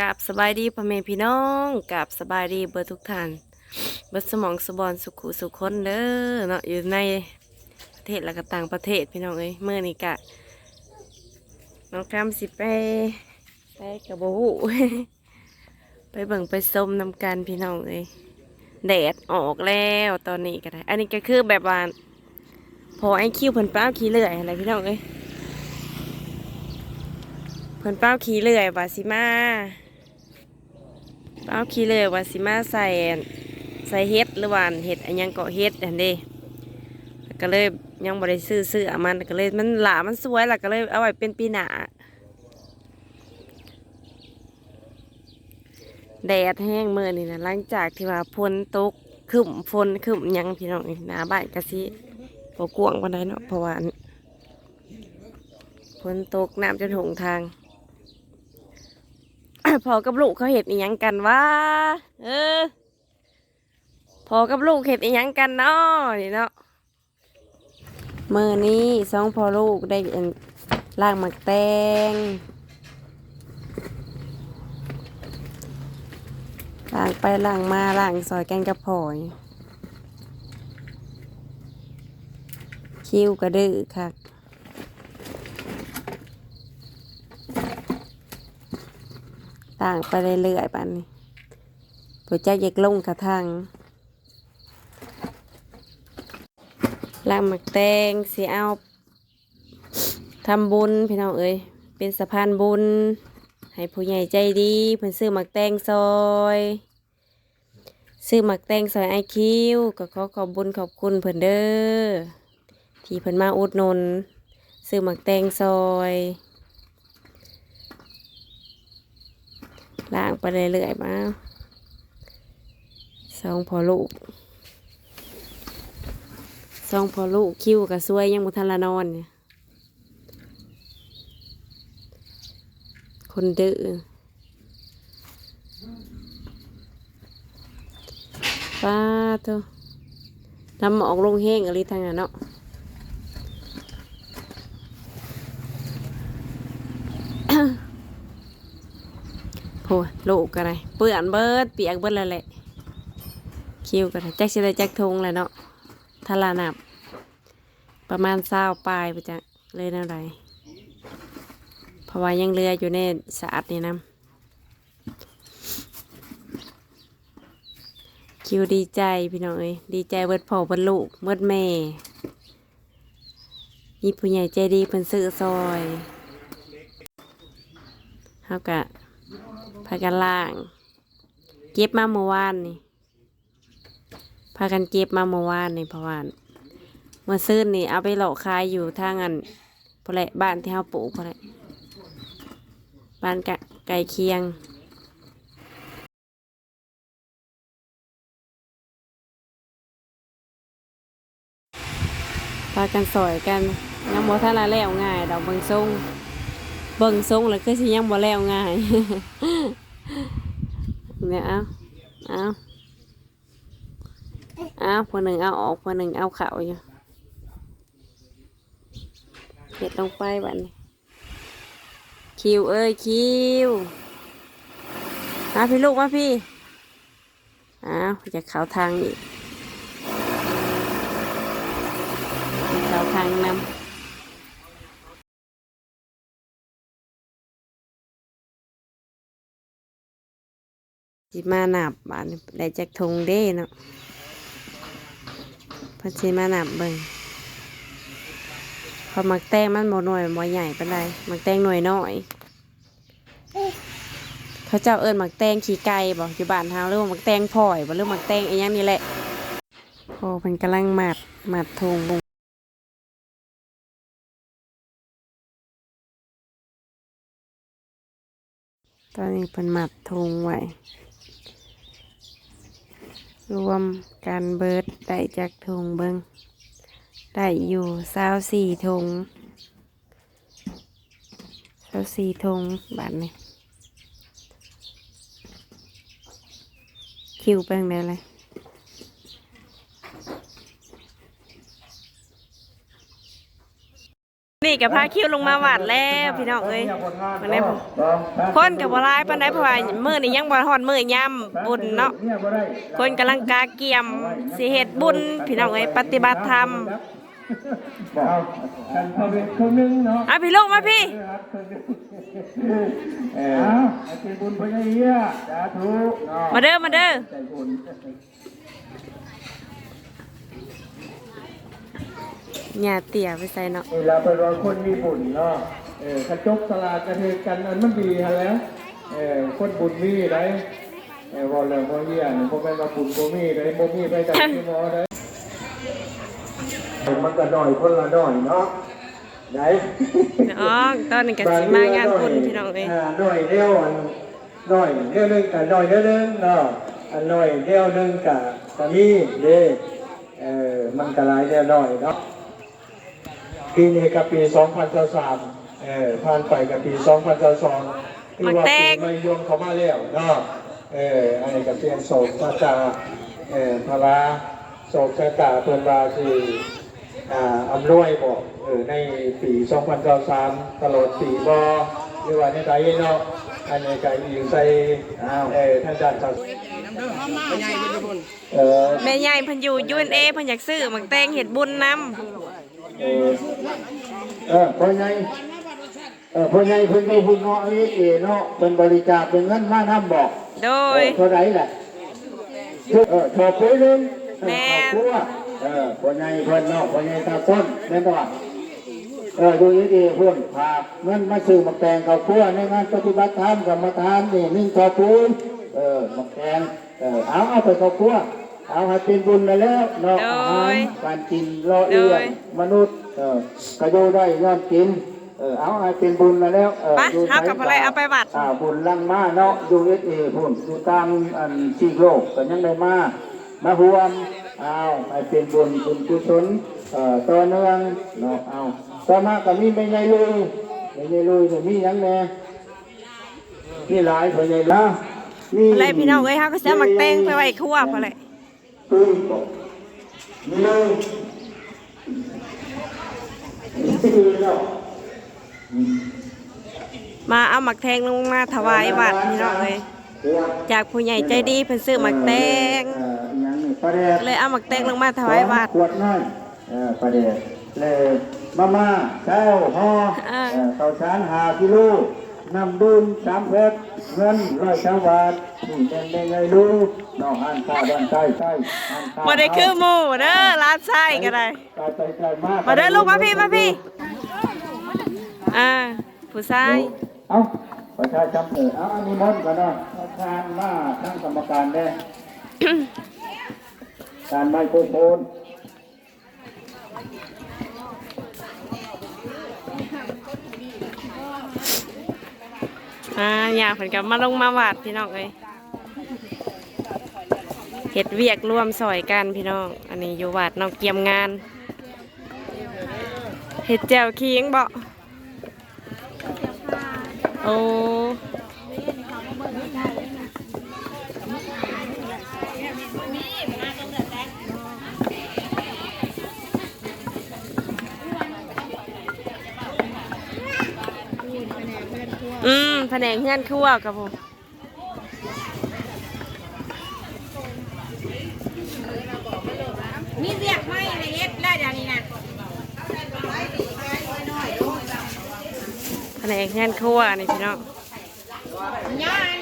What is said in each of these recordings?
กับสบายดีพ่อแม่พี่น้องกับสบายดีเบอร์ทุกท่านเบอร์สมองสบอนสุขุสุขคนเด้อเนาะอยู่ในประเทศและก็ต่างประเทศพี่น้องเอ้ยเมื่อนี้กะน้องคำสิไปไปกับโบหูไปเบิ่งไปส้มนำกันพี่น้องเอ้ยแดดออกแล้วตอนนี้ก็ได้อันนี้ก็คือแบบว่าพอไอคิวเพิ่นป้าขี้เลื่อยอะไรพี่น้องเอ้ยเพิ่นเป้าขี้เลื่อยว่าสิมา เป้าขี้เลยว่าสิมาใส่ใส่เฮ็ดหรือว่าเฮ็ดอันยังก็เฮ็ดอันเด้ก็เลยยังบ่ได้ซื้อซื้อมันก็เลยมันหลามันสวยล่ะก็เลยเอาไว้เป็นปีหนาแดดแห้งเมื้อนี่นะหลังจากที่ว่าฝนตกครึ้มฝนครึ้มยังพี่น้องนี่หนาบ้านก็สิบ่กวงปานใดเนาะเพราะว่าฝนตกน้ำจนหงทาง พอกับลูกเขาเห็ดอีหยังกันวะเออพอกับลูกเห็ดอีหยังกันเนาะนี่เนาะเมื่อนี้สองพอลูกได้อันล่างหมักแตงล่างไปล่างมาล่างซอยแกันกับพอยคิ้วกระดื้อค่ะ ต่างไปเรื่อยๆปานนี้ผัวใจอยากลงกระทางลางหมักแตงสีเอาทำบุญพี่น้องเอ้ยเป็นสะพานบุญ ให้ผู้ใหญ่ใจดีเพิ่นซื้อหมักแตงซอยซื้อหมักแตงซอยไอคิวก็ขอขอบบุญขอบคุณเพิ่นเด้อที่เพิ่นมาอุดหนุนซื้อหมักแตงซอย ล่างไปเรื่อยๆมาสองพอลูกสองพอลูกคิวกับซวยยังมุทันละนอนเนี่ยคนดื้อป้าเถอะน้ำหมอกลงแห้งอะไรทางนั้นเนาะ โหลูกกันเลยเปื่อนเบิดเปียกเบิดแล้วแหละคิวกันแจ็คสิได้แจ็คทงเลยเนาะทารานับ ประมาณเศร้าปลายไปจักเลยนั่นไรเพราะว่ายังเรืออยู่ในสะอาดนี่นะคิวดีใจพี่น้องเอ้ยดีใจเบิดพ่อเบิดลูกเบิดแม่มีผู้ใหญ่ใจดีเพิ่นซื้อซอยเฮากะ พากันล่าง เก็บมาเมื่อวานนี่พากันเก็บมาเมื่อวานนี่เพราะว่าเมื่อซื้อนี่เอาไปหลอกขายอยู่ทางอันพอแหละบ้านที่เฮาปลูกพอแหละบ้านกะไก่เคียงพากันสอยกันยังบ่ทันละแล้วง่ายดอกเบิ่งทรง เบิ่งทรงแล้วคือสิยังบ่แล้วง่ายเนี่ยเอาเอาเอาคนหนึ่งเอาออกคนหนึ่งเอาเข่าอยู่เห็ดลงไปบัดนี้คิวเอ้ยคิวมาพี่ลูกมาพี่อ้าวจะเข้าทางอีกเข้าทางนำ สิมาหนับบานได้จากทงเด้เนาะเพันสิมาหนับเบิ่งพอมักแตงมันบ่หน่วยบ่ใหญ่ปานใดมักแตงหน่วยน้อยเขาเจ้าเอิ้นมักแตงขี้ไก่บ่อยู่บ้านเฮาหรือว่ามักแตงพ่อยบ่หรือมักแตงไอีหยังนี่แหละพอเพิ่นกำลังหมัดหมัดทงตอนนี้เพิ่นหมัดทงไว้ รวมกันเบิดได้จากถุงเบิงได้อยู่สาวสี่ถุงสาวสี่ถุงบาทนี่คิวเปิงได้เลย นี่กับพาคิวลงมาวัดแล้วพี่น้องเอ้ยวันนี้คนกับบ่ร้ายปานใดเพราะว่ามื้อนี้ยังบ่ฮอดมื้อยามบุญเนาะคนกำลังกาเกียมสิเฮ็ดบุญพี่น้องเอ้ยปฏิบัติธรรมบอกกันพอเป็นคนนึงเนาะอะพี่ลูกมาพี่เออให้เป็นบุญพระเฮียสาธุเนาะมาเด้อมาเด้อ ใจบุญ หญ้าเตี่ยไปใส่เนาะเวลาเป็นว่าคนมีบุญเนาะเออกระจกสลากกระเทกันอันมันดีฮะแล้วเออคนบุญมีได้เออบอกเลยพระเฮียนี่พวกแม่มาบุญบ่มีได้บ่มีไปจากที่หมอได้มันก็ด้อยคนละด้อยเนาะไหนน้องตอนนี้ก็สิมางานบุญพี่น้องเอ้ยาหน่อยเดียวอันหน่อยเดียวหนึงกับหน่อยเดียวหนึงเนาะอันหน่อยเดียวหนึงกับกะมีเด้เออมันก็หลายเดียวหน่อยเนาะ ปีนี้กับปี 2023เออผ่านไปกับปี 2022คือว่าปีไม่ยงเข้ามาแล้วเนาะเอออันนี้ก็เปลี่ยนโศกชะตาเออพระโศกชะตาเพิ่นว่าสิอ่าอำนวยบอกเออในปี 2023 ตลอดปีบอหรือว่าในไทยเนาะอันนี้ก็อีกใส่เออท่านอาจารย์ครับเออแม่ใหญ่เพิ่นอยู่ U&A เพิ่นอยากซื้อหมักแตงเฮ็ดบุญนํเออ เออพ่อใหญ่เออพ่อใหญ่เพิ่นมีผู้เงาะนี้เอเนาะเป็นบริจาคเป็นเงินมานํบอกโดเอยอเท่าไหร่ล่ะเออชอบไปนึงเออแม่ครอบครัวเออพ่อใหญ่เพิ่นเนาะพ่อใหญ่ตาต้นแม่นบ่เออดูดีๆเพื่อนพาเงินมาซื้อมาแกงข้าวคั่วในงานปฏิบัติธรรมกับมาทานนี่นึ่งข้าวปูนเออมาแกงเออเอาเอาไปข้าวคั่ว เอาให้เป็นบุญไปแล้วเนาะอาหารการกินรอเอียงมนุษย์เออก็อยู่ได้ย้อนกินเออเอาให้เป็นบุญมาแล้วเออไปอยู่เฮากับอะไรเอาไปวัดอ่าบุญลังมาเนาะอยู่เอสเอพุ่นอยู่ตามอันซีกโลกก็ยังได้มามาหวมเอาให้เป็นบุญบุญกุศลเอ่อต่อเนื่องเนาะเอาต่อมาก็มีไม่ใหญ่ลุยไม่ใหญ่ลุยก็มีหยังแน่มีหลายพ่อใหญ่ละมีอะไรพี่น้องเอ้ยเฮาก็สิเอาหมักแตงไปไว้ครัวพอแหละ ตุ้ยบอกมีเลยมีเลยเนาเอาหมักแตงลงมาถวายวัดพี่น้องเอ้ยจากผู้ใหญ่ใจดีเพิ่นซื้อหมักแตงเลยเอาหมักแตงลงมาถวายวัดขวดน้อยเออประเดกเลยมาม่าแก้วห่ออ่าเออข้าวสารหากิโล น้ำดื่มสามเพชรเงินร้อยสามบาทนี่เป็นได้ไงลูกน้องหันข้าวด้านใต้ใต้หันข้าวบ่ได้คือหมู่เด้อร้านไส้ก็ได้ไกลไปไกลมากมาเด้อลูกมาพี่มาพี่อ่าผู้ชายเอาประชาชนเออเอาอันนี้มนต์กันเนาะประธานมาทั้งกรรมการได้การไมโครโฟน อ่าอยากเพิ่นกับมาลงมาวาดพี่น้องเอ้ยเฮ็ดเวียกร่วมซอยกันพี่น้อง อันนี้อยู่วาดน้องเกียมงานเห็ดแจวเคียงบ่โอ้อืม แผนงเฮือนครัวกับผมมีเรียกไม่ละเอียดได้อย่างนี้นะแผนงเฮือนครัวนี่พี่น้องย้อน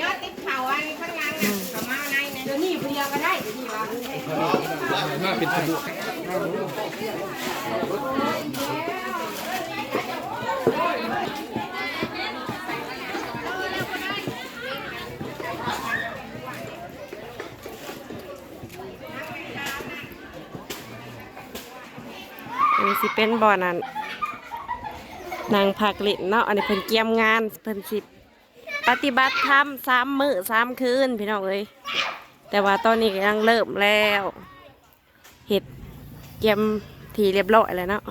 ย้อนติดเข่าอันข้างหล่างน่ะเขามาในนะเดี๋ยวนี้เพียก็ได้เดี๋ยวนี้ว่าอันนี้ สิเป็นบ่อนั้นนางผักเลินเนาะอันนี้เพิ่นเกียมงานเพิ่นสิปฏิบัติธรรมสามมื้อสามคืนพี่น้องเอ้ยแต่ว่าตอนนี้ก็ยังเริ่มแล้วเห็ดเกียมทีเรียบร้อยแล้วเนาะ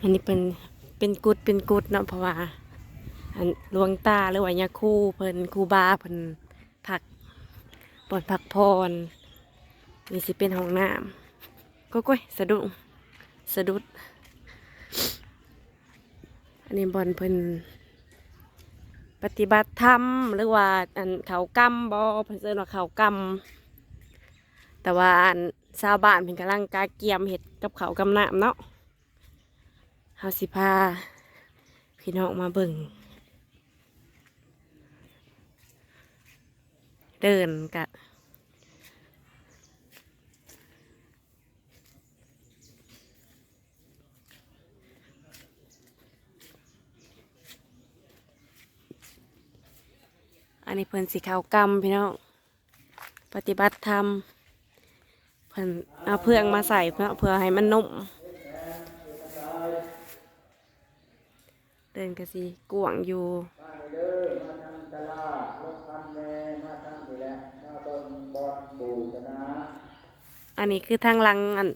อันนี้เป็นเป็นกุดเป็นกุดเนาะเพราะว่าอันหลวงตาหรือว่ายาคูเพิ่นครูบาเพิ่น ปอนผักพรนี่สิเป็นห้องน้ำก็ก้อยสะดุ้งสะดุด อันนี้บอลเพิ่นปฏิบัติธรรมหรือว่าอันเขากำบอเพิ่นเอิ้นว่าเขากำแต่ว่าอันชาวบ้านเพิ่นกำลังกาเกียมเห็ดกับเขากำน้ำเนาะเฮาสิพาพี่น้องมาเบิ่ง เดินกะอันนี้เพิ่นสีขาวกำพี่น้องปฏิบัติธรรมเพิ่นเอาเพื่องมาใส่เพื่อเพื่อให้มันนุ่ม เดินกะสีกวงอยู่ อันนี้คือทางลังอัน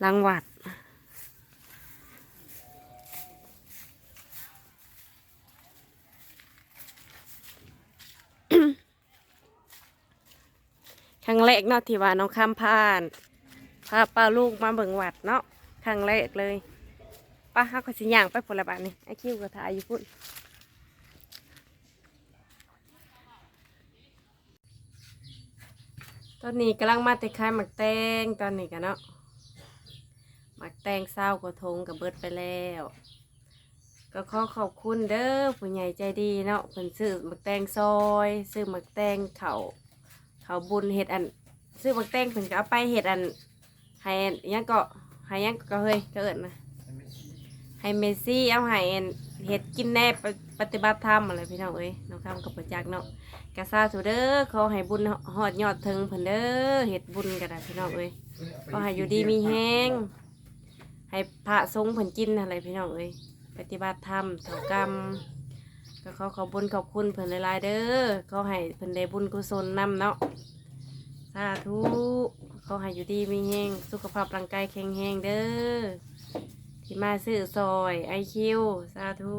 หลังวัดครั้งแรกเนาะที่ว่าน้องข้ามผ่านพาป้าลูกมาเบิ่งวัดเนาะครั้งแรกเลยป้าฮักก็สิย่างไปผลบาทนี่ไอคิวก็ถ่ายอยู่พุ่น ตอนนี้กำลังมาแต่ขายหมักแตงตอนนี้กันเนาะหมักแตงเศร้ากระทงกับเบิดไปแล้ว ก็ขอขอบคุณเด้อผู้ใหญ่ใจดีเนาะเพิ่นซื้อหมักแตงซอยซื้อหมักแตงเขาเขาบุญเห็ดอัน ซื้อหมักแตงเพิ่นก็เอาไปเห็ดอันให้อันยังก็ให้ยังก็เฮ้ยก็เอิ้นะให้เมซี่เอาให้อันเห็ดกินแน่ปฏิปฏิบัติธรรมอะไรพี่น้องเอ้ยน้องคำกับประจักษ์เนาะ กะซาถูเด้อขอให้บุญฮอดยอดถึงเพิ่นเด้อเห็ดบุญกันนะพี่น้องเอ้ยขอให้อยู่ดีมีแห้งให้พระสงฆ์เพิ่นกินอะไรพี่น้องเอ้ยปฏิบัติธรรมเถากรรมก็ขอขอบบุญขอบคุณเพิ่นหลายๆเด้อขอให้เพิ่นได้บุญกุศลนำเนาะสาธุขอให้อยู่ดีมีแห้งสุขภาพร่างกายแข็งแรงเด้อที่มาซื้อซอยไอคิวสาธุ